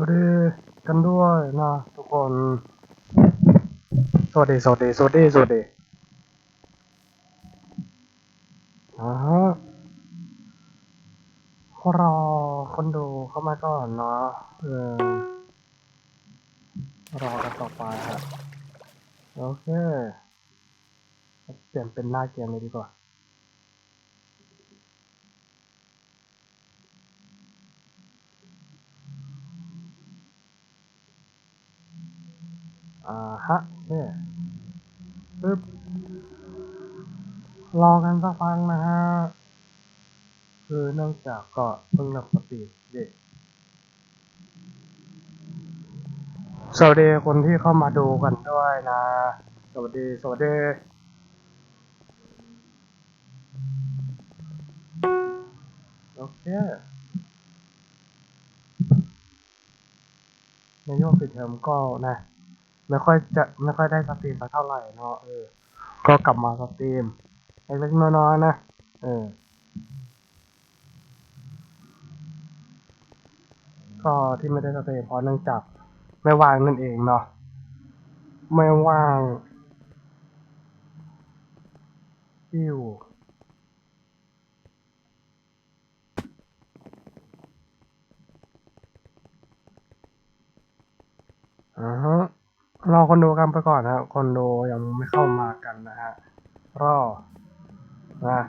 สวัสดีกันด้วยนะทุกคน สวัสดี สวัสดี สวัสดี สวัสดีอ่าฮะรอคนดูเข้ามาก่อนเนาะเออรอกันต่อไปฮะโอเค เปลี่ยนเป็นหน้าเกมเลยดีกว่า อ่าฮะเนี่ยปึ๊บรอกันสักพักนะฮะคือเนื่องจากก็เพิ่งรับสตรีมเด็กสวัสดีคนที่เข้ามาดูกันด้วยนะ สวัสดี สวัสดี โอเคในช่วงปิดเทอมก็นะ ไม่ค่อยจะไม่ค่อยได้สตรีมสักเท่าไหร่เนาะเออ ก็กลับมาสตรีมเล็กๆน้อยๆนะเออ ก็ที่ไม่ได้สตรีมเพราะเนื่องจากไม่ว่างนั่นเองเนาะไม่ว่างอิวอ่าฮะ รอคนดูกันไปก่อนนะคนดูยังไม่เข้ามากันนะฮะรอนะ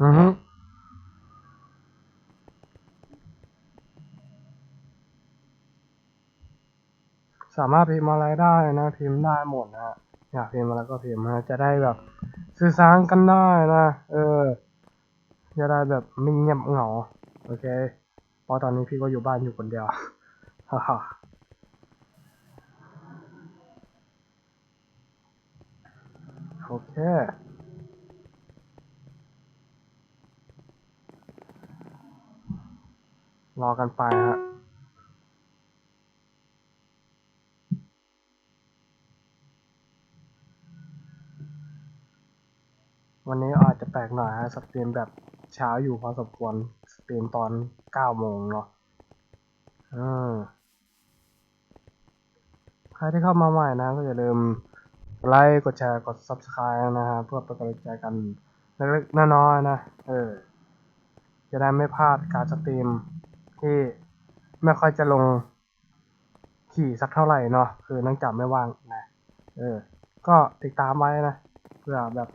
อือฮึสามารถพิมพ์อะไรได้นะ พิมพ์ได้หมดนะฮะอยากพิมพ์อะไรก็พิมพ์นะจะได้แบบ สื่อสารกันได้นะเออจะได้แบบไม่เงียบเหงาโอเคเพราะตอนนี้พี่ก็อยู่บ้านอยู่คนเดียวฮ่าฮ่า โอเค รอกันไปฮะวันนี้อาจจะแปลกหน่อยฮะสตรีมแบบเช้าอยู่พอสมควรสตรีมตอนเก้าโมงเนาะอืมใครที่เข้ามาใหม่นะก็อย่าลืม ไลค์ กดแชร์ กด subscribe นะฮะ เพื่อเป็นกำลังใจกันเล็กๆน้อยๆนะ เออ จะได้ไม่พลาดการสตรีมที่ไม่ค่อยจะลงขี่สักเท่าไหร่เนาะ คือนื่งจากไม่ว่างนะ เออ ก็ติดตามไว้นะ เพื่อแบบ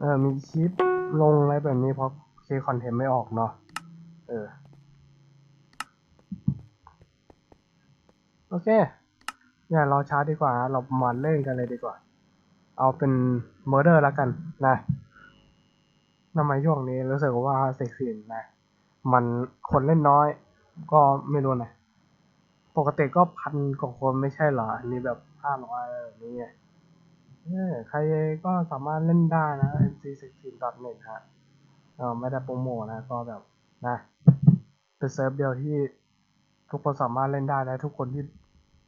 เออ มีคลิปลงอะไรแบบนี้เพราะเคคอนเทนต์ไม่ออกเนาะ เออ โอเค อย่ารอช้าดีกว่า เรามาเล่นกันเลยดีกว่า เอาเป็นเมอร์เดอร์แล้วกันนะทำไมช่วงนี้รู้สึกว่าเซ็กซี่นะ มันคนเล่นน้อย ก็ไม่รู้นะ ปกติก็พันกว่าคนไม่ใช่เหรอ อันนี้แบบห้าร้อยอะไรแบบนี้เออใครก็สามารถเล่นได้นะ mc16.net ฮะเออไม่ได้โปรโมทนะ ก็แบบนะ เป็นเซิร์ฟเดียวที่ทุกคนสามารถเล่นได้และทุกคนที่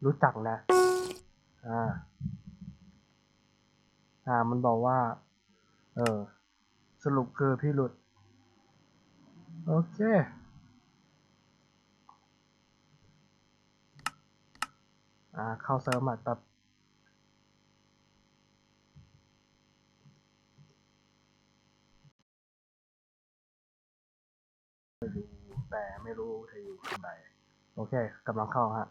รู้จักนะอ่า อ่า มันบอกว่า เออ สรุปคือพี่หลุด โอเค อ่า เข้าเซิร์ฟใหม่แป๊บอยู่แต่ไม่รู้เธออยู่ที่ไหนโอเคกำลังเข้าฮะ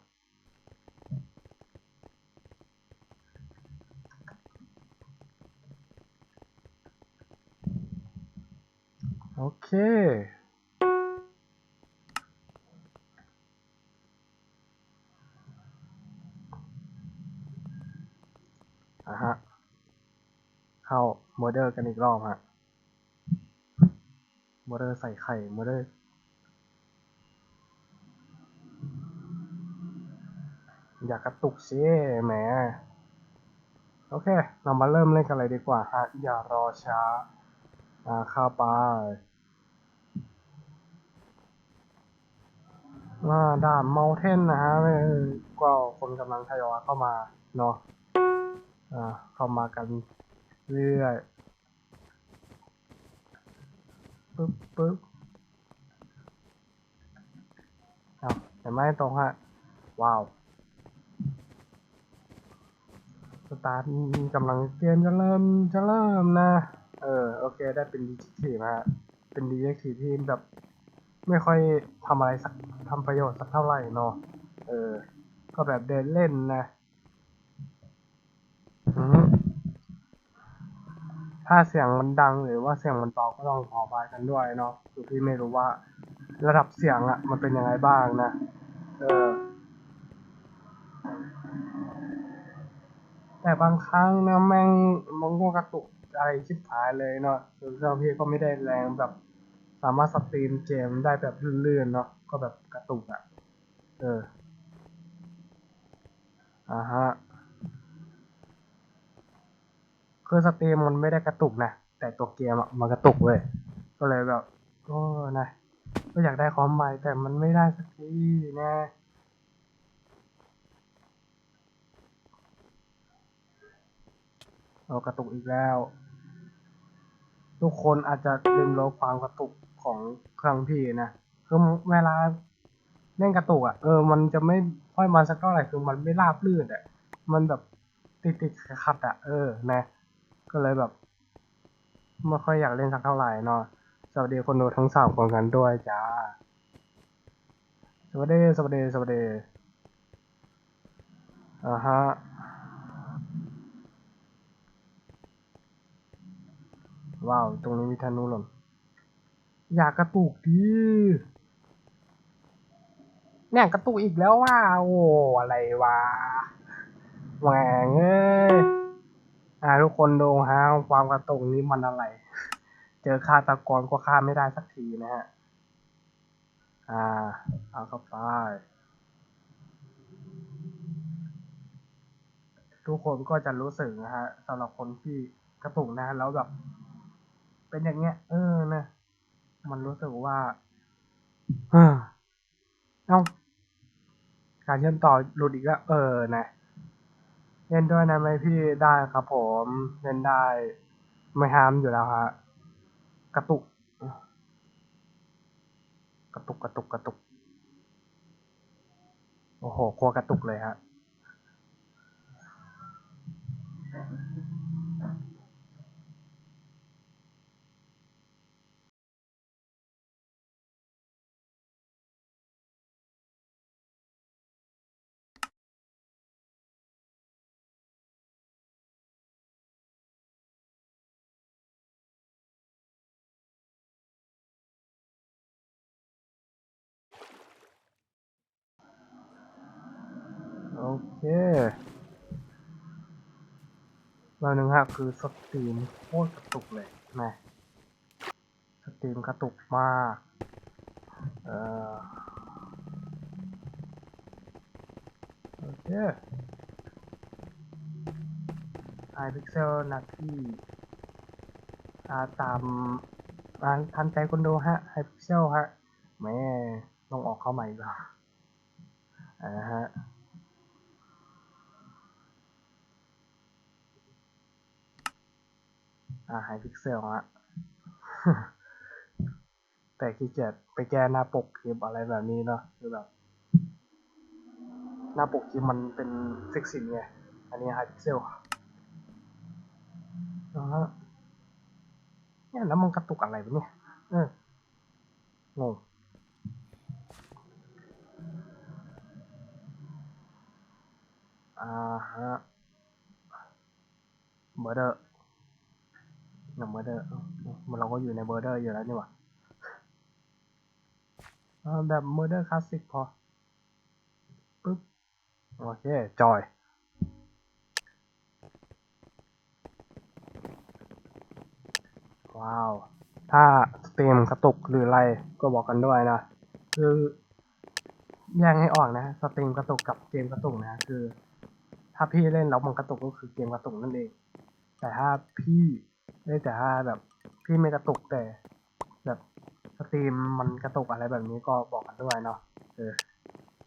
โอเคอะฮะ เข้าโมเดอร์กันอีกรอบฮะโมเดอร์ใส่ไข่โมเดอร์อย่ากระตุกสิแหม โอเค เรามาเริ่มเล่นกันเลยดีกว่าฮะ อย่ารอช้า อ่า เข้าไป อ่าด่านเมาเทนนะฮะก็คนกำลังทยอยเข้ามาเนาะอ่าเข้ามากันเรื่อยปึ๊บปึ๊บเอาเห็นไหมตรงฮะ ว้าวสตาร์ทกำลังเกมจะเริ่มจะเริ่มนะ เออ โอเค ได้เป็นดีเทีนะฮะ เป็นดีทีที่แบบ ไม่ค่อยทำอะไรสักทำประโยชน์สักเท่าไหร่เนาะเออ ก็แบบเดินเล่นนะอืมถ้าเสียงมันดังหรือว่าเสียงมันเบาก็ต้องขออภัยกันด้วยเนาะคือพี่ไม่รู้ว่า ระดับเสียงอะมันเป็นยังไงบ้างนะ เออ แต่บางครั้งนะแม่งมันก็กระตุกอะไรชิบหายเลยเนาะคือเครื่องพี่ก็ไม่ได้แรงแบบ สามารถสตรีมเกมได้แบบลื่นๆเนาะก็แบบกระตุกอะ่ะ เอออ่าฮะคือสตรีมมันไม่ได้กระตุกนะแต่ตัวเกมอะมันกระตุกเว้ยก็เลยแบบก็นะก็อยากได้คอมใหม่แต่มันไม่ได้สักทีนะเรากระตุกอีกแล้ว ทุกคนอาจจะลืมลบความกระตุก ของเครื่องพี่นะคือเวลาเล่นกระตุกอะเออมันจะไม่ค่อยมาสักเท่าไหร่คือมันไม่ราบลื่นอะมันแบบติดติดๆขัดๆอะเออนะ ก็เลยแบบไม่ค่อยอยากเล่นสักเท่าไหร่เนาะสวัสดีคนดูทั้งสามคนกันด้วยจ้าสวัสดีสวัสดีสวัสดีอ่าฮะว้าว ตรงนี้มีธนูหล่น อยากกระตุกดิเนี่ยกระตุกอีกแล้วว่าโอ้อะไรวะแหวงเอ้ยอ่าทุกคนดูฮะความกระตุกนี้มันอะไร เจอฆาตกรก็ฆ่าไม่ได้สักทีนะฮะอ่าเอาเข้าไปทุกคนก็จะรู้สึกนะฮะสำหรับคนที่กระตุกนะแล้วแบบเป็นอย่างเงี้ย เออนะ มันรู้สึกว่าเฮ้อเอ้าการเชื่อมต่อหลุดอีกแล้วเออนะเล่นด้วยนะไหมพี่ได้ครับผมเล่นได้ ไม่ห้ามอยู่แล้วฮะกระตุก กระตุกกระตุกกระตุก โอ้โห ครัวกระตุกเลยฮะ เค เราหนึ่งฮะคือสตรีมโคตรกระตุกเลยนะสตรีมกระตุกมาก เออโอเคไอพิกเซลนาทีอ่าตามอ่าทันใจคนดูฮะไฮพิกเซลฮะแม่ต้องออกเข้าใหม่อีกแล้วอ่าฮะ อ่าไฮพิกเซลฮะแต่ขี้เกียจไปแก้หน้าปกคลิปอะไรแบบนี้เนาะคือแบบ หน้าปกคลิปมันเป็นซิกซินไง อันนี้ไฮพิกเซลนะฮะเนี่ยแล้วมันกระตุกอะไรวะเนี่ยเอองงอ่าฮะเบอร์เดอร์ อย่างเบอร์เดอร์มันเราก็อยู่ในเบอร์เดอร์อยู่แล้วนี่หว่าอ่าแบบเบอร์เดอร์คลาสสิกพอปึ๊บโอเค จอยว้าว ถ้าสตรีมกระตุกหรืออะไรก็บอกกันด้วยนะ คือแยกให้ออกนะ สตรีมกระตุกกับเกมกระตุกนะ คือ ถ้าพี่เล่นแล้วมันกระตุกก็คือเกมกระตุกนั่นเอง แต่ถ้าพี่ ได้แต่ถ้าแบบพี่ไม่กระตุกแต่ แบบสตรีมมันกระตุกอะไรแบบนี้ก็บอกกันด้วยเนาะเออ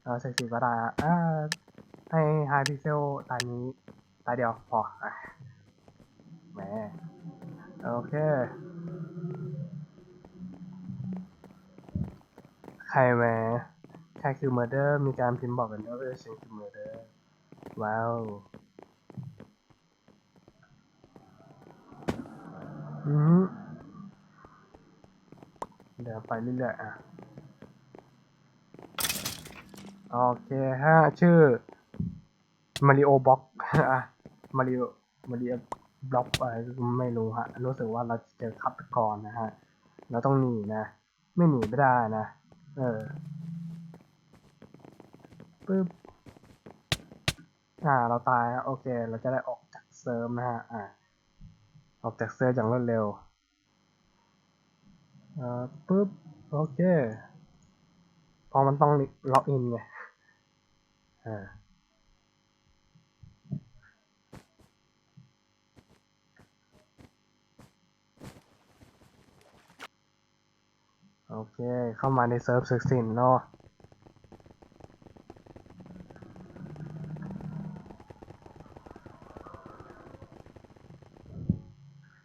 เราใส่สีก็ได้อ่าให้ไฮพิเซลตานี้ตาเดียวพออะแหมโอเค ใครแหมใครคือ murder มีการพิมพ์บอกกันด้วยว่าฉันคือ murder ว้าว อืม เดี๋ยวไปเรื่อยๆอะ โอเคฮะชื่อมาริโอบล็อกอะมาริโอมาริโอบล็อกอะไรไม่รู้ฮะ รู้สึกว่าเราจะเจอฆาตกรนะฮะ เราต้องหนีนะ ไม่หนีไม่ได้นะ เออปึ๊บอ่า เราตายฮะโอเค เราจะได้ออกจากเซิร์ฟนะฮะ อ่า ออกจากเซิร์ฟอย่างรวดเร็วอ่อปึ๊บ โอเค พอมันต้องล็อกอินไงอ่าโอเค เข้ามาในเซิร์ฟศึกสินเนาะ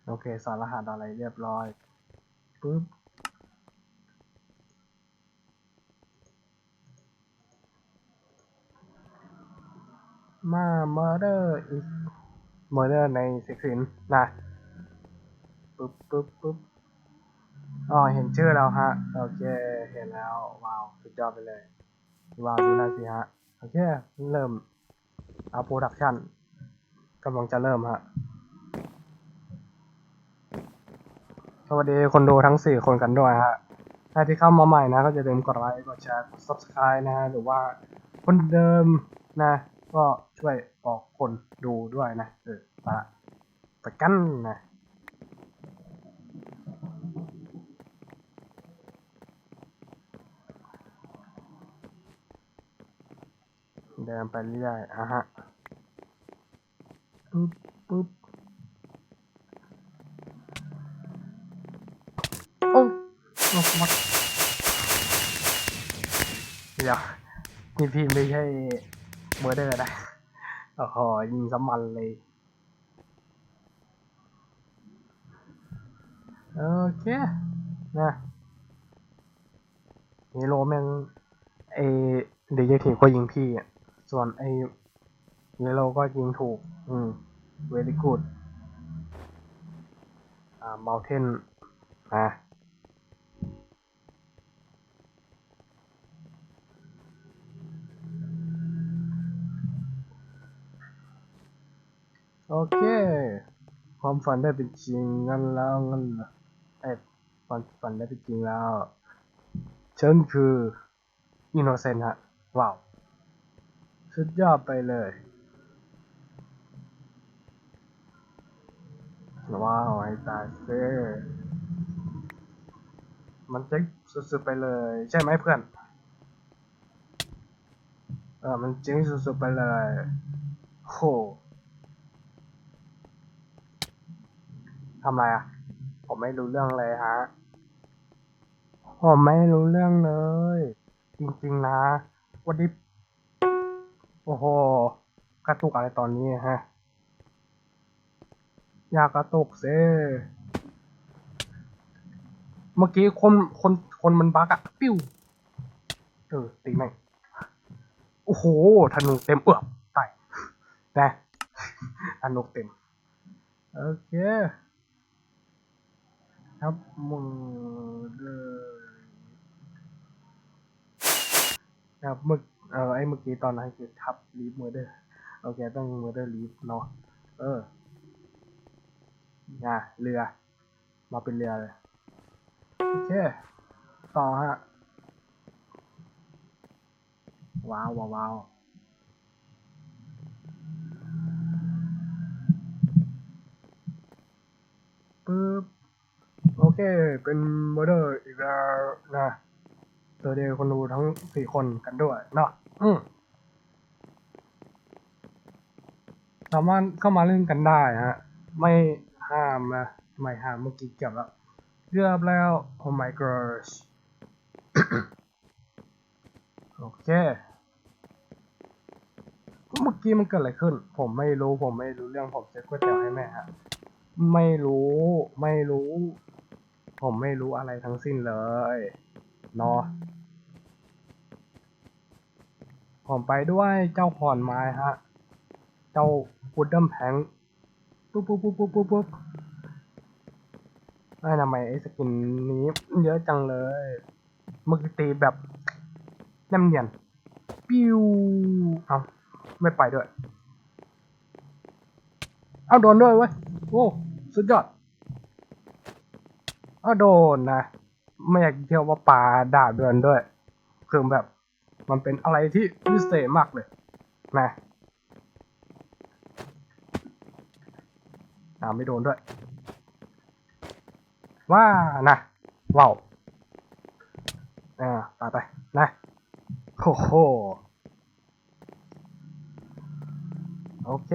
โอเค สอนรหัสอะไรเรียบร้อยปึ๊บมา murder อีก murder ในศึกสินนะปึ๊บปึ๊บปึ๊บอ๋อ เห็นชื่อแล้วฮะ โอเค เห็นแล้ว ว้าว สุดยอดไปเลย ว้าวดูนั่นสิฮะ โอเค เริ่มเอาโปรดักชันกำลังจะเริ่มฮะ สวัสดีคนดูทั้ง 4 คนกันด้วยฮะใครที่เข้ามาใหม่นะ ก็จะลืมกดไลค์ กดแชร์ กด subscribe นะฮะ หรือว่าคนเดิมนะ ก็ช่วยบอกคนดูด้วยนะ เออปละกันนะเดินไปเรื่อยอะฮะปึ๊บปึ๊บ โอ้วัดเดี๋ยวนี่พี่ไม่ใช่เมอร์เดอร์นะโอ้โหยิงสมันเลย โอเค นะฮีโร่แม่งไอเด็กยักษ์ถีก็ยิงพี่อะ ส่วนไอฮีโร่ก็ยิงถูก อืม very good อ่า mountain อะ โอเค ความฝันได้เป็นจริงงั้นแล้วงั้นเหรอเอ้ยฝันฝันได้เป็นจริงแล้ว ฉันคืออินโนเซนต์ฮะ ว้าว สุดยอดไปเลยว้าวไอ้ตายเซ่มันเจ๊งสุดๆไปเลย ใช่ไหมเพื่อน เออ มันเจ๊งสุดๆไปเลย โห ทำไรอะ ผมไม่รู้เรื่องเลยฮะ ผมไม่รู้เรื่องเลย จริงๆนะ วันนี้ โอ้โห กระตุกอะไรตอนนี้ฮะ อยากกระตุกเซเมื่อกี้คนคนคนมันบักอะปิ้ว เออตีแม่งโอ้โหธนูเต็มเอือบตายนะธนูเต็ม โอเค ครับมือเลยครับเมื่อเออไอ้เมื่อกี้ตอนนั้นคือทับลีฟเมอร์เดอร์โอเคต้องเมอร์เดอร์ลีฟเนาะเอออะเรือ มาเป็นเรือเลยโอเคต่อฮะ ว้าวว้าว โอเคเป็นโมเดอร์อีกแล้วนะสวัสดีคนดูทั้งสี่คนกันด้วยเนาะอืมสามารถเข้ามาเล่นกันได้ฮะ ไม่ห้ามนะไม่ห้ามเมื่อกี้เก็บแล้วเกือบแล้ว oh my gosh โอเคเมื่อกี้มันเกิดอะไรขึ้น ผมไม่รู้ผมไม่รู้เรื่องผมจะก๋วยเตี๋ยวให้แม่ฮะ ไม่รู้ไม่รู้ ผมไม่รู้อะไรทั้งสิ้นเลยเนาะผมไปด้วยเจ้าขอนไม้ฮะ เจ้าพุดเดิมแพงปุ๊บปุ๊บปุ๊บปุ๊บปุ๊บปุ๊บไอ้ทำไมไอ้สกินนี้เยอะจังเลยเมื่อกี้ตีแบบแนมเนียนปิ้วเอาไม่ไปด้วย เอาโดนด้วยเว้ย โอ้ สุดยอด เอาโดนนะ ไม่อยากเที่ยวว่าปลาด่าเดือนด้วย คือแบบ มันเป็นอะไรที่พิเศษมากเลยนะอ่าไม่โดนด้วย ว่านะว้าวอ่าไปไปนะโอ้โหโอเค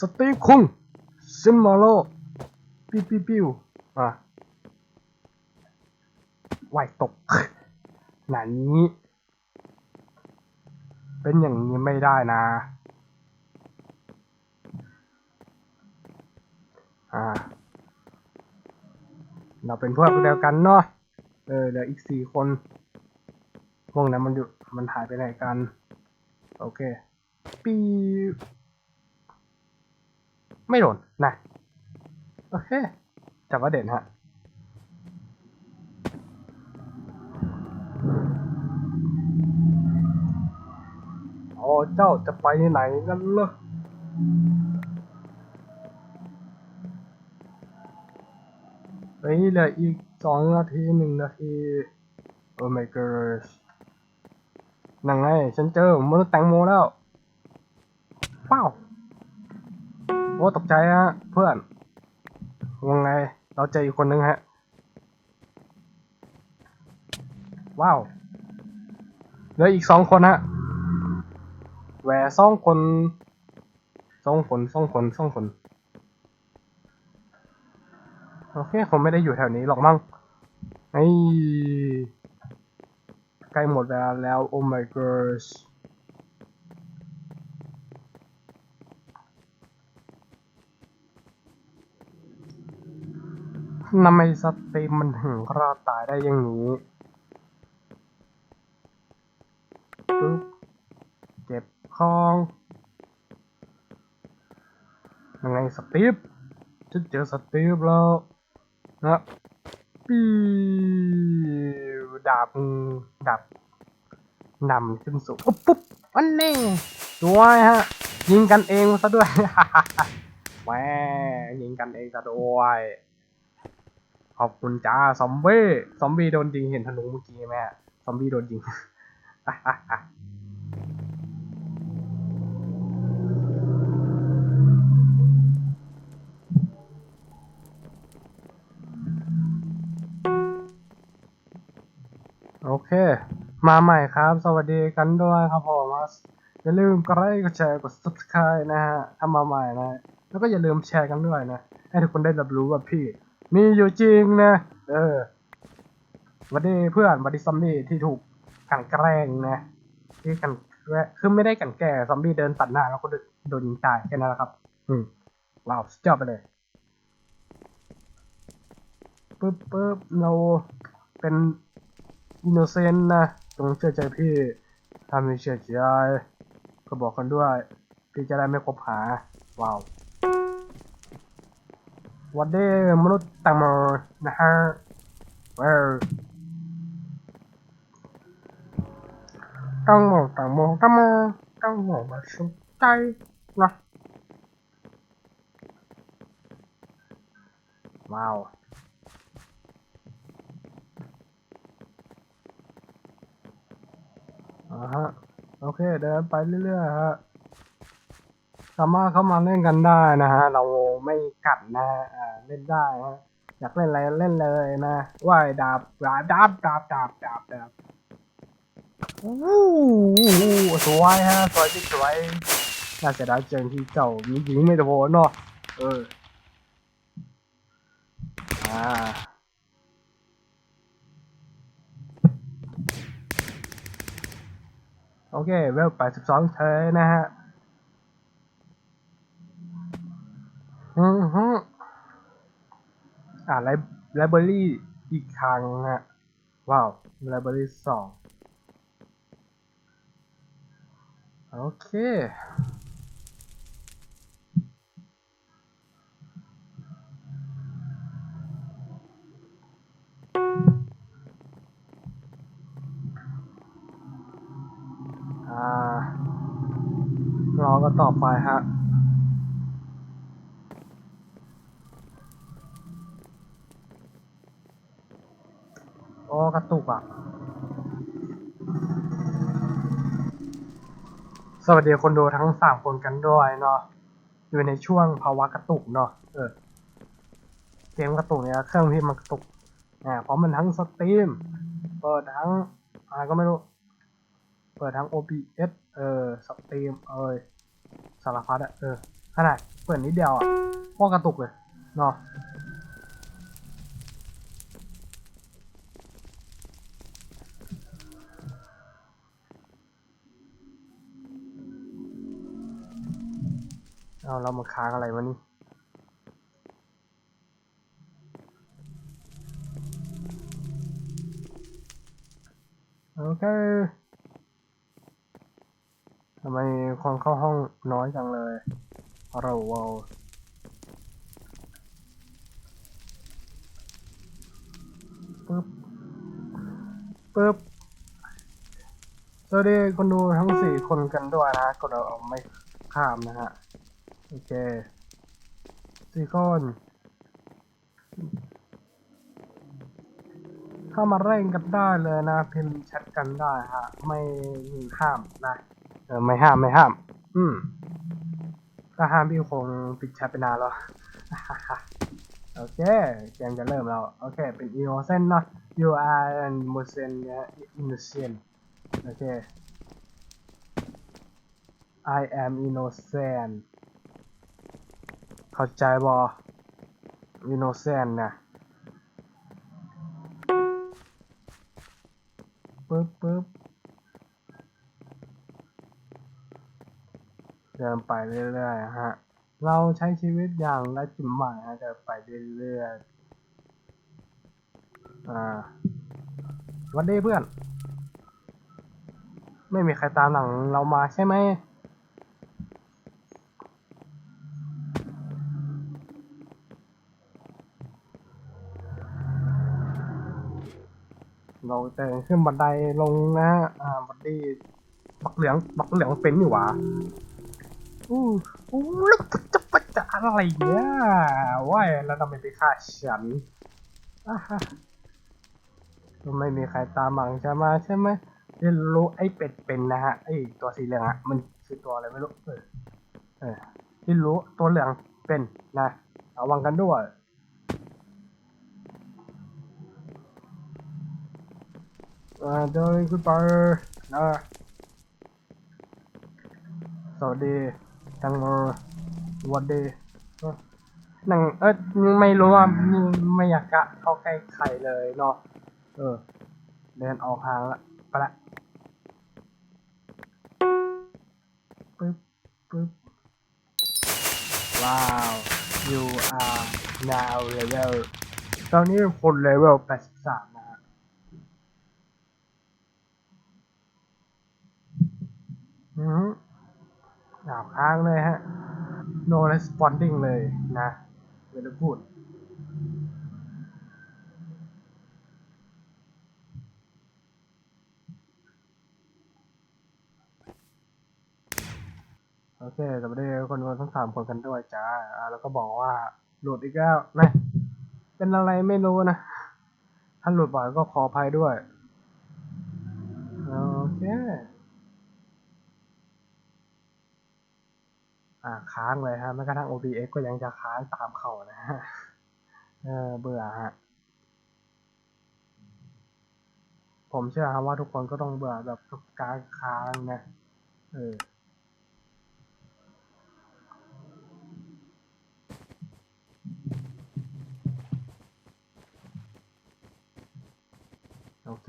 สตีฟคุงซิมมาโล ปิปิ้วปิ้ว อะว่ายตกหนานี้ เป็นอย่างนี้ไม่ได้นะ อ่า เราเป็นพวกเดียวกันเนาะ เออเหลืออีกสี่คนพวกนั้นมันอยู่มันหายไปไหนกัน โอเค ปีไม่โดนนะ โอเค จับว่าเด่นฮะโอ๋อเจ้าจะไปไหนกันเหรอเฮ้ยเหลืออีกสองนาทีหนึ่งนาทีโอ้ my gosh นั่งไง ฉันเจอมนุษย์แตงโมแล้ว เป้าโอ้ตกใจฮะเพื่อน ว่าไง เราเจออีกคนนึงฮะ ว้าวเหลืออีกสองคนฮะ แหวสองคนสองคนสองคนสองคน โอเคผมไม่ได้อยู่แถวนี้หรอกมั้งไอ้ใกล้หมดเวลาแล้ว โอ้ my gosh ทำไมสตรีมมันถึงรอดตายได้อย่างนี้ปึ๊บเก็บของยังไงสตีฟฉันเจอสตีฟแล้วนะปีดาบดาบนำขึ้นสูงปุ๊บปุ๊บอันนี้ด้วยฮะ ยิงกันเองซะด้วยแหมยิงกันเองซะด้วย ขอบคุณจ้าซอมบี้ซอมบี้โดนยิงเห็นธนูเมื่อกี้ไหมฮะซอมบี้โดนยิงโอเค มาใหม่ครับ สวัสดีกันด้วยครับผมอย่าลืมกดไลค์กดแชร์กด subscribe นะฮะถ้ามาใหม่นะ แล้วก็อย่าลืมแชร์กันด้วยนะ ให้ทุกคนได้รับรู้ว่าพี่ มีอยู่จริงนะ เออวัสดีเพื่อนวัสดีซอมบี้ที่ถูกกันแกล้งนะ ที่กันแกล้งคือไม่ได้กันแกล้งซอมบี้เดินตัดหน้าแล้วก็โดนยิงตายแค่นั้นแหละครับ อืมว้าวสุดยอดไปเลยปึ๊บปึ๊บเราเป็นอินโนเซนต์นะจงเชื่อใจพี่ถ้าไม่เชื่อใจก็บอกกันด้วย พี่จะได้ไม่คบหาว้าว วันเดย์มนุษย์ต่างมอนะฮะเวต้องมองต่างมองต่างมองต้องมองมาสนใจนะว้าวอ่าฮะ โอเค เดินไปเรื่อยๆฮะ สามารถเข้ามาเล่นกันได้นะฮะ เราไม่กัดนะฮะเล่นได้ฮะอยากเล่นอะไรเล่นเลยนะว่ายดาบดาบดาบดาบดาบดาบดาบอู้หูสวยฮะสวยที่สวยน่าจะได้เจอที่เจ้ามีหญิงไม่ตะโพนเนาะเอออ่าโอเคเวล82เธอนะฮะ อือฮึอ่าไลไลบรารีอีกครั้งฮะว้าวไลบรารีสองโอเคอ่ารอกันต่อไปฮะ โอกระตุกอะ สวัสดีคนดูทั้งสามคนกันด้วยเนาะ อยู่ในช่วงภาวะกระตุกเนาะ เออ เกมกระตุกเนี่ยเครื่องพี่มันกระตุกอ่าเพราะมันทั้งสตรีม เปิดทั้งอะไรก็ไม่รู้ เปิดทั้ง OBS เออ สตรีม เอยสารพัดอะเออ ขนาดเปิดนิดเดียวอะก็กระตุกเลย เนาะ เอาเรามาค้างอะไรวะนี่โอเคทำไมคนเข้าห้องน้อยจังเลยเราวาวปึ๊บปึ๊บสวัสดีคนดูทั้งสี่คนกันด้วยนะกดเอาไม่ข้ามนะฮะ โอเคสี่คนเข้ามาเร่งกันได้เลยนะพิมพ์แชทกันได้ฮะ ไม่ห้ามนะเออไม่ห้ามไม่ห้าม อืมถ้าห้ามพี่คงปิดแชทไปนานแล้วโอเคเกมจะเริ่มแล้ว โอเค เป็น innocent เนอะ you are an innocent นะ innocent โอเค I am innocent เข้าใจบอ innocent นะปึ๊บปึ๊บเดินไปเรื่อยๆฮะ เราใช้ชีวิตอย่างละจิมหมายฮะเดินไปเรื่อยๆอ่าวันดีเพื่อน ไม่มีใครตามหลังเรามาใช่ไหม เราเดินขึ้นบันไดลงนะฮะอ่าบันไดบักเหลืองบักเหลืองเป็นอยู่หวะอู้อู้แล้วจะไปจะอะไรเนี่ยว่ายแล้วทำไมไปฆ่าฉันอ่าฮะไม่มีใครตามหลังใช่ไหมใช่ไหมเรียนรู้ไอ้เป็ดเป็นนะฮะไอ้ตัวสีเหลืองอะมันคือตัวอะไรไม่รู้เออเออที่รู้ตัวเหลืองเป็นนะระวังกันด้วย อ่าเดินขึ้นไปนะสวัสดีจังเลยสวัสดีเอ้อนั่งเอ้ยไม่รู้ว่าไม่อยากกะเข้าใกล้ใครเลยเนาะเออ เดินออกห่างละไปละปึ๊บปึ๊บว้าว you are now level ตอนนี้คนเลเวล83 นะฮะ อืมดาวค้างเลยฮะ no responding เลยนะไม่ได้พูดโอเคสวัสดีคนดูทั้งสามคนกันด้วยจ้าอ่าแล้วก็บอกว่า หลุดอีกแล้วนะ เป็นอะไรไม่รู้นะ ถ้าหลุดบ่อยก็ขออภัยด้วย โอเค อ่า ค้างเลยฮะแม้กระทั่ง OBS ก็ยังจะค้างตามเขานะฮะเออเบื่อฮะผมเชื่อครับว่าทุกคนก็ต้องเบื่อแบบการค้างนะเออโอเค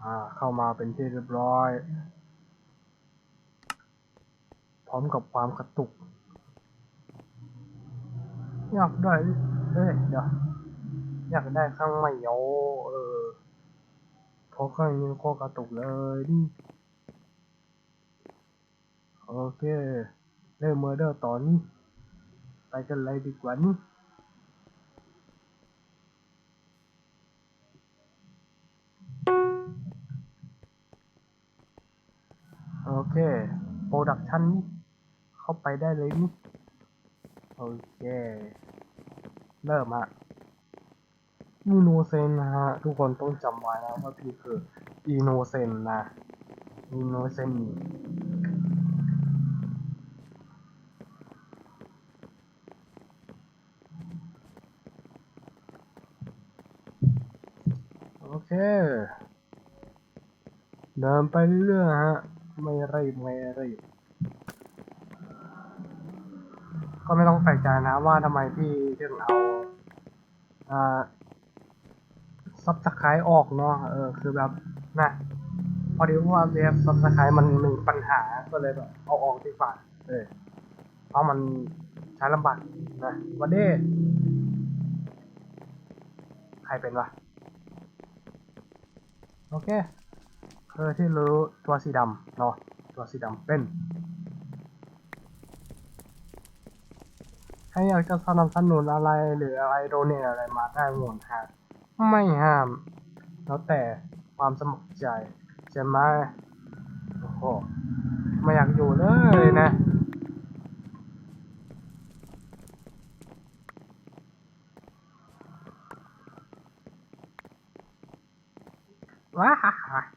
โอ่า เข้ามาเป็นที่เรียบร้อย พร้อมกับความกระตุกอยากได้เอ้ยเดี๋ยวอยากได้ข้างไม่โยเออพราะข้างนี้โคกระตุกเลยนี่โอเคเริ่มเมอร์เดอร์ต่อนี่ไปกันเลยดีกว่านี่ เคโปรดักชันนี่เข้าไปได้เลยนี่โอเค เริ่มฮะอินโนเซนนะฮะ ทุกคนต้องจำไว้นะว่าพี่คืออินโนเซนนะอินโนเซนโอเค เดินไปเรื่อยๆฮะ ไม่รีบไม่รีบก็ไม่ต้องแปลกใจนะว่าทำไมพี่ถึงเอาอ่าซับสไครต์ออกเนาะเออคือแบบนะพอดีว่าเว็บซับสไครต์มันมีปัญหาก็เลยแบบเอาออกดีกว่าเออเพราะมันใช้ลำบากนะวันนี้ใครเป็นวะโอเค คือที่รู้ตัวสีดำเนาะตัวสีดำเป็นถ้าอยากจะสนับสนุนอะไรหรืออะไรโดเนทอะไรมาได้หมดฮะไม่ห้าม แล้วแต่ความสมัครใจใช่ไหมโอ้โหไม่อยากอยู่เลยนะว้าฮ่าฮ่า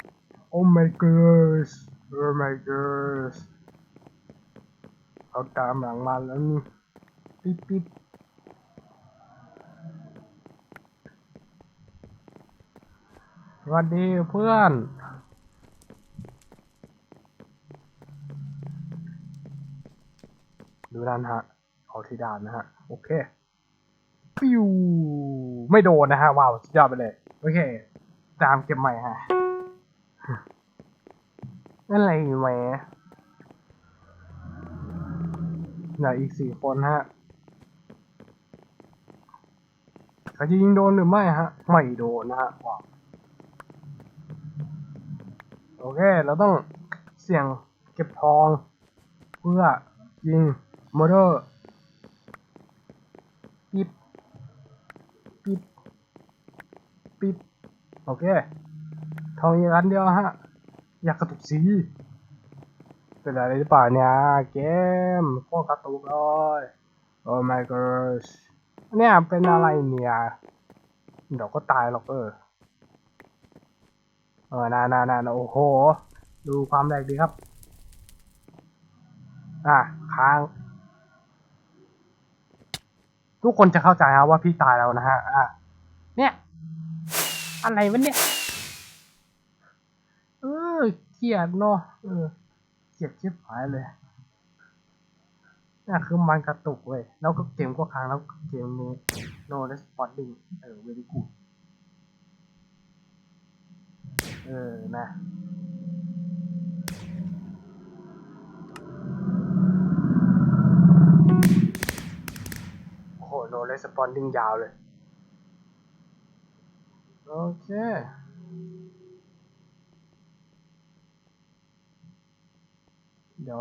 Oh my gosh Oh my gosh เขาตามหลังมาแล้วนี่ปิ๊บปิ๊บสวัสดีเพื่อนดูนั่นฮะเอาที่ดานนะฮะ โอเค ปิว ไม่โดนนะฮะ ว้าว สุดยอดไปเลย โอเค ตามเก็บใหม่ฮะ อะไรแหมเหลืออีกสี่คนฮะเขาจะยิงโดนหรือไม่ฮะ ไม่โดนนะฮะโอเค เราต้องเสี่ยงเก็บทอง เพื่อยิงมอเตอร์ปิ๊บปิ๊บปิ๊บโอเค ทองอีกอันเดียวฮะ อยากกระตุกสีเป็นอะไรหรือเปล่าเนี่ยเกมโคกระตุกเลยโอ้ my gosh เนี่ยเป็นอะไรเนี่ยเดี๋ยวก็ตายหรอกเออเออนานานาโอ้โห ดูความแรงดีครับ อะ ค้าง ทุกคนจะเข้าใจครับว่าพี่ตายแล้วนะฮะ อะ เนี่ย อะไรวะเนี่ย ออเกลียดเนาะเออเกลียดชิบหายเลยนี่คือมันกระตุกเว้ยแล้วก็เกมก็ค้างแล้วเกมนี้ no responding เออ very good เออ นะโอ้โห no responding ยาวเลย โอเค เดี๋ยว